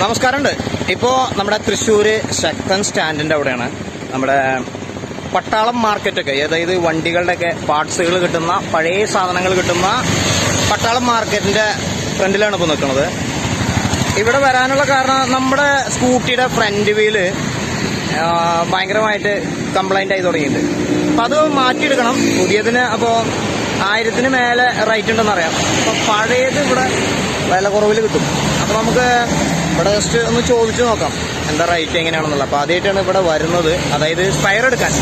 നമസ്കാരമുണ്ട്. ഇപ്പോൾ നമ്മുടെ തൃശ്ശൂർ ശക്തൻ സ്റ്റാൻഡിന്റെ അവിടെയാണ്. നമ്മുടെ പട്ടാളം മാർക്കറ്റൊക്കെ അതായത് വണ്ടികളുടെയൊക്കെ പാർട്സുകൾ കിട്ടുന്ന പഴയ സാധനങ്ങൾ കിട്ടുന്ന പട്ടാളം മാർക്കറ്റിന്റെ ഫ്രണ്ടിലാണ് ഇപ്പോൾ നിൽക്കുന്നത്. ഇവിടെ വരാനുള്ള കാരണം നമ്മുടെ സ്കൂട്ടിയുടെ ഫ്രണ്ട് വീൽ ഭയങ്കരമായിട്ട് കംപ്ലൈന്റ് ആയി തുടങ്ങിയിട്ടുണ്ട്. അപ്പം അത് മാറ്റിയെടുക്കണം. പുതിയതിന് അപ്പോൾ ആയിരത്തിന് മേലെ റേറ്റ് ഉണ്ടെന്ന് അറിയാം. അപ്പോൾ പഴയത് ഇവിടെ വില കുറവിൽ കിട്ടും. അപ്പോൾ നമുക്ക് ഇവിടെ ജസ്റ്റ് ഒന്ന് ചോദിച്ചു നോക്കാം. എന്താ റേറ്റ് എങ്ങനെയാണെന്നുള്ളത്. അപ്പോൾ ആദ്യമായിട്ടാണ് ഇവിടെ വരുന്നത്. അതായത് സ്പയർ എടുക്കാൻ.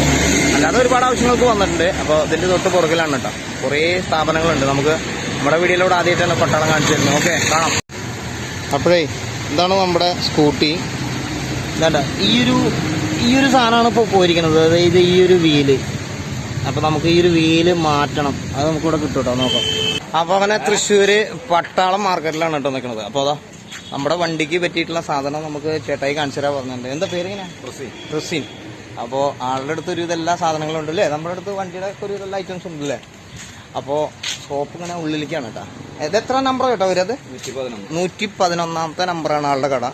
അല്ലാതെ ഒരുപാട് ആവശ്യങ്ങൾക്ക് വന്നിട്ടുണ്ട്. അപ്പോൾ ഇതിന്റെ തൊട്ട് പുറകിലാണ് കേട്ടോ കുറേ സ്ഥാപനങ്ങളുണ്ട്. നമുക്ക് നമ്മുടെ വീഡിയോയിലൂടെ ആദ്യമായിട്ടാണ് പട്ടാളം കാണിച്ചു തരുന്നത് ഓക്കെ കാണാം. അപ്പോഴേ എന്താണ് നമ്മുടെ സ്കൂട്ടി. ഇതാണ്ട ഈ ഒരു ഈ ഒരു സാധനമാണ് ഇപ്പോൾ പോയിരിക്കുന്നത്. അതായത് ഈ ഒരു വീൽ. അപ്പോൾ നമുക്ക് ഈ ഒരു വീൽ മാറ്റണം. അത് നമുക്കിവിടെ കിട്ടും കേട്ടോ നോക്കാം. അപ്പോൾ അങ്ങനെ തൃശ്ശൂർ പട്ടാളം മാർക്കറ്റിലാണ് കേട്ടോ നിൽക്കുന്നത്. അപ്പോൾ അതാ നമ്മുടെ വണ്ടിക്ക് പറ്റിയിട്ടുള്ള സാധനം നമുക്ക് ചേട്ടായി കാണിച്ചു തരാൻ പറഞ്ഞിട്ടുണ്ട്. എന്താ പേര് ഇങ്ങനെ റസീൻ. അപ്പോൾ ആളുടെ അടുത്ത് ഒരു ഇതെല്ലാ സാധനങ്ങളും ഉണ്ട് അല്ലേ? നമ്മുടെ അടുത്ത് വണ്ടിയുടെ ഒരു ഇതെല്ലാം ഐറ്റംസ് ഉണ്ട് അല്ലേ? അപ്പോൾ ഷോപ്പ് ഇങ്ങനെ ഉള്ളിലേക്കാണ് കേട്ടോ. ഇത് എത്ര നമ്പർ കേട്ടോ വരത് നൂറ്റി പതിനൊന്നാമത്തെ നമ്പറാണ് ആളുടെ കട.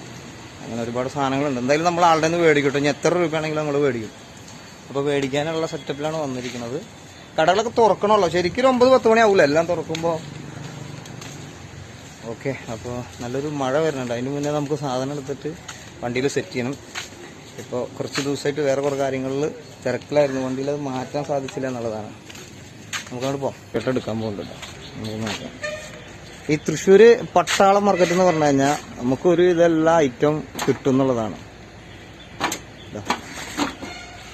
അങ്ങനെ ഒരുപാട് സാധനങ്ങളുണ്ട്. എന്തായാലും നമ്മൾ ആളുടെ നിന്ന് മേടിക്കട്ടെ ഇനി എത്ര രൂപയാണെങ്കിലും നമ്മൾ മേടിക്കും. അപ്പോൾ മേടിക്കാനുള്ള സെറ്റപ്പിലാണ് വന്നിരിക്കുന്നത്. കടകളൊക്കെ തുറക്കണമല്ലോ. ശരിക്കും ഒരു ഒമ്പത് പത്ത് മണിയാവില്ല എല്ലാം തുറക്കുമ്പോൾ ഓക്കെ അപ്പോൾ നല്ലൊരു മഴ വരുന്നുണ്ട്. അതിന് മുന്നേ നമുക്ക് സാധനം എടുത്തിട്ട് വണ്ടിയിൽ സെറ്റ് ചെയ്യണം. ഇപ്പോൾ കുറച്ച് ദിവസമായിട്ട് വേറെ കുറേ കാര്യങ്ങളിൽ തിരക്കിലായിരുന്നു. വണ്ടിയിൽ അത് മാറ്റാൻ സാധിച്ചില്ല എന്നുള്ളതാണ്. നമുക്കങ്ങോട്ട് പോകാം പെട്ടെടുക്കാൻ പോകുന്നുണ്ട് നോക്കാം. ഈ തൃശ്ശൂർ പട്ടാളം മാർക്കറ്റ് എന്ന് പറഞ്ഞു കഴിഞ്ഞാൽ നമുക്കൊരു ഇതെല്ലാം ഐറ്റം കിട്ടും എന്നുള്ളതാണ്.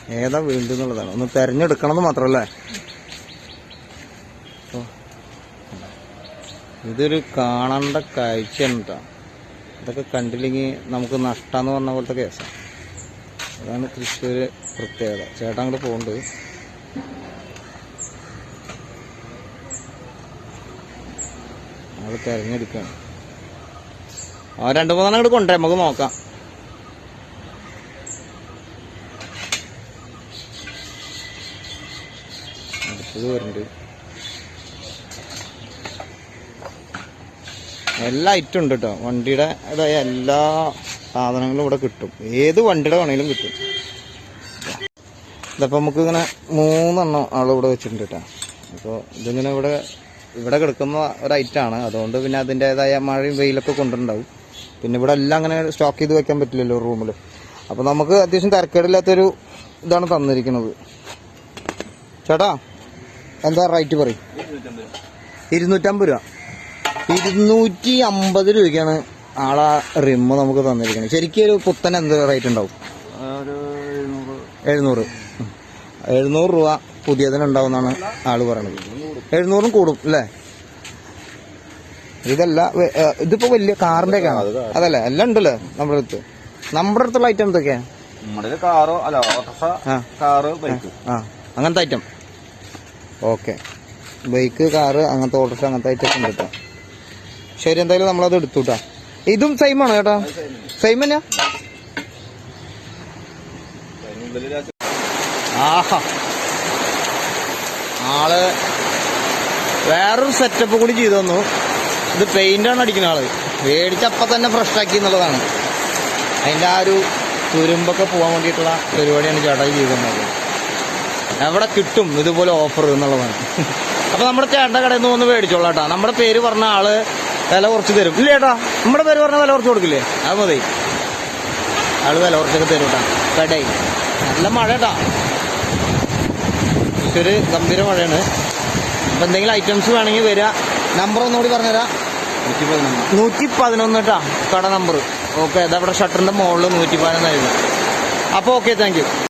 ഏതാ വേണ്ടെന്നുള്ളതാണ് ഒന്ന് തെരഞ്ഞെടുക്കണം എന്ന് മാത്രമല്ലേ. ഇതൊരു കാണേണ്ട കാഴ്ചയാണ് കേട്ടോ ഇതൊക്കെ കണ്ടില്ലെങ്കിൽ നമുക്ക് നഷ്ടമെന്ന് പറഞ്ഞ പോലത്തെ കേസാണ് അതാണ് തൃശ്ശൂർ പ്രത്യേകത. ചേട്ടൻ അങ്ങോട്ട് പോകുന്നുണ്ട് നമ്മൾ തിരഞ്ഞെടുക്കുകയാണ് ആ രണ്ട് മൂന്നെണ്ണം അങ്ങോട്ട് കൊണ്ടുവരാം നമുക്ക് നോക്കാം. അടുത്തത് വരുന്നുണ്ട് എല്ലാ ഐറ്റം ഉണ്ട് കേട്ടോ വണ്ടിയുടെ എല്ലാ സാധനങ്ങളും ഇവിടെ കിട്ടും. ഏത് വണ്ടിയുടെ വേണമെങ്കിലും കിട്ടും. ഇതപ്പോൾ നമുക്ക് ഇങ്ങനെ മൂന്നെണ്ണം ഇവിടെ വെച്ചിട്ടുണ്ട് കേട്ടോ അപ്പോൾ ഇതിങ്ങനെ ഇവിടെ ഇവിടെ കിടക്കുന്ന ഒരു ഐറ്റമാണ് അതുകൊണ്ട് പിന്നെ അതിന്റെതായ മഴയും വെയിലൊക്കെ കൊണ്ടുണ്ടാവും. പിന്നെ ഇവിടെ എല്ലാം അങ്ങനെ സ്റ്റോക്ക് ചെയ്ത് വെക്കാൻ പറ്റില്ലല്ലോ റൂമിൽ അപ്പോൾ നമുക്ക് അത്യാവശ്യം തിരക്കേടില്ലാത്തൊരു ഇതാണ് തന്നിരിക്കുന്നത്. ചേട്ടാ എന്താ റേറ്റ് പറയും? ഇരുന്നൂറ്റമ്പത് രൂപ. ഇരുന്നൂറ്റി അമ്പത് രൂപയ്ക്കാണ് ആളാ റിമ്മ് നമുക്ക് തന്നിരിക്കുന്നത്. ശരിക്കും ഒരു പുത്തൻ എന്ത് റേറ്റ് ഉണ്ടാവും? എഴുന്നൂറ്. എഴുന്നൂറ്. രൂപ പുതിയതിനുണ്ടാവുമെന്നാണ് ആൾ പറയണത്. എഴുന്നൂറും കൂടും അല്ലേ? ഇതല്ല ഇതിപ്പോ വലിയ കാറിന്റെ ഒക്കെ ആണ് അതല്ലേ എല്ലാം ഉണ്ടല്ലോ നമ്മുടെ അടുത്ത്? നമ്മുടെ അടുത്തുള്ള ഐറ്റം എന്തൊക്കെയാ? നമ്മുടെ കാറോ അല്ല ഓട്ടോസ കാറ് ബൈക്ക് ആ. അങ്ങനത്തെ ഐറ്റം ഓക്കെ. ബൈക്ക് കാറ് അങ്ങനത്തെ ഓട്ടോസ് അങ്ങനത്തെ ഐറ്റം ഉണ്ട് കേട്ടോ ശരി എന്തായാലും നമ്മളത് എടുത്തു കേട്ടോ ഇതും സെയിം ആണോ ചേട്ടാ സെയിം തന്നെയാ ആഹാ. ആൾ വേറൊരു സെറ്റപ്പ് കൂടി ചെയ്തു തന്നു. ഇത് പെയിന്റാണ് അടിക്കുന്ന ആൾ. മേടിച്ചപ്പ തന്നെ ഫ്രഷ് ആക്കി എന്നുള്ളതാണ്. അതിന്റെ ആ ഒരു തുരുമ്പൊക്കെ പോകാൻ വേണ്ടിയിട്ടുള്ള പരിപാടിയാണ് ചേട്ടായി ചെയ്തു തന്നത് എവിടെ കിട്ടും ഇതുപോലെ ഓഫർ എന്നുള്ളതാണ്. അപ്പൊ നമ്മുടെ ചേട്ടന്റെ കടയിൽ നിന്ന് ഒന്ന് മേടിച്ചോളാം കേട്ടോ നമ്മുടെ പേര് പറഞ്ഞ ആൾ വില കുറച്ച് തരും. ഇല്ല ചേട്ടാ നമ്മുടെ പേര് പറഞ്ഞ വില കുറച്ച് കൊടുക്കില്ലേ? അത് മതി. ആൾ വില കുറച്ചൊക്കെ തരും കേട്ടാ. കടയിൽ നല്ല മഴ കേട്ടാ. ഒരു ഗംഭീര മഴയാണ്. അപ്പൊ എന്തെങ്കിലും ഐറ്റംസ് വേണമെങ്കിൽ വരിക നമ്പർ ഒന്നുകൂടി പറഞ്ഞുതരാം. നൂറ്റി പതിനൊന്ന് കേട്ടാ കട നമ്പർ ഓക്കെ അതവിടെ ഷട്ടറിന്റെ മുകളിൽ നൂറ്റി പതിനൊന്നായിരുന്നു അപ്പൊ ഓക്കെ താങ്ക് യു